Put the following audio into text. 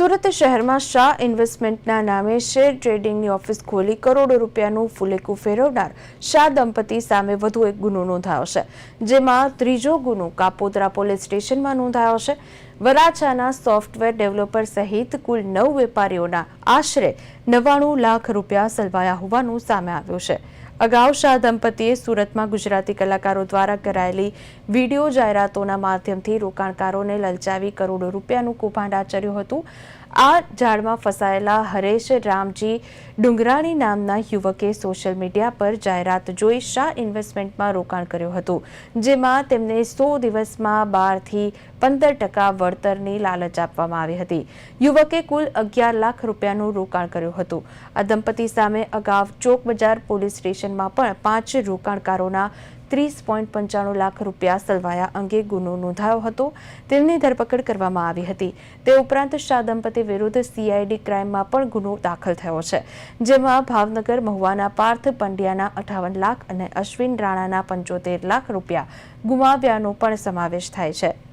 સુરત શહેરમાં શાહ ઇન્વેસ્ટમેન્ટના નામે share ટ્રેડિંગની office ખોલી કરોડો રૂપિયાનું ફુલેકું ફેરવનાર શાહ દંપતી સામે વધુ એક ગુનો નોંધાયો છે, જેમાં ત્રીજો ગુનો કાપોદ્રા પોલીસ સ્ટેશનમાં નોંધાયો છે. વરાછાના સોફ્ટવેર ડેવલપર સહિત કુલ નવ વેપારીઓના આશરે નવ્વાણું લાખ રૂપિયા સલવાયા હોવાનું સામે આવ્યું છે. અગાઉ શાહ દંપતીએ સુરતમાં ગુજરાતી કલાકારો દ્વારા કરાયેલી વીડિયો જાહેરાતોના માધ્યમથી રોકાણકારોને લલચાવી કરોડો રૂપિયાનું કૌભાંડ આચર્યું હતું. આ જાળમાં ફસાયેલા હરેશ રામજી ડુંગરાણી નામના યુવકે સોશિયલ મીડિયા પર જાહેરાત જોઈ શાહ ઇન્વેસ્ટમેન્ટમાં રોકાણ કર્યું હતું, જેમાં તેમને સો દિવસમાં બારથી પંદર ટકા વળતરની લાલચ આપવામાં આવી હતી. યુવકે કુલ અગિયાર લાખ રૂપિયાનું રોકાણ કર્યું હતું. આ દંપતી સામે અગાઉ ચોક બજાર પોલીસ સ્ટેશનમાં પણ પાંચ રોકાણકારોના ત્રીસ પોઈન્ટ પંચાણું લાખ રૂપિયા સલવાયા અંગે ગુનો નોંધાયો હતો. તેમની ધરપકડ કરવામાં આવી હતી. તે ઉપરાંત શાહ દંપતી વિરુદ્ધ સીઆઈડી ક્રાઇમમાં પણ ગુનો દાખલ થયો છે. જેમાં ભાવનગર મહુવાના પાર્થ પંડ્યાના અઠાવન લાખ અને અશ્વિન રાણાના પંચોતેર લાખ રૂપિયા ગુમાવ્યાનો પણ સમાવેશ થાય છે.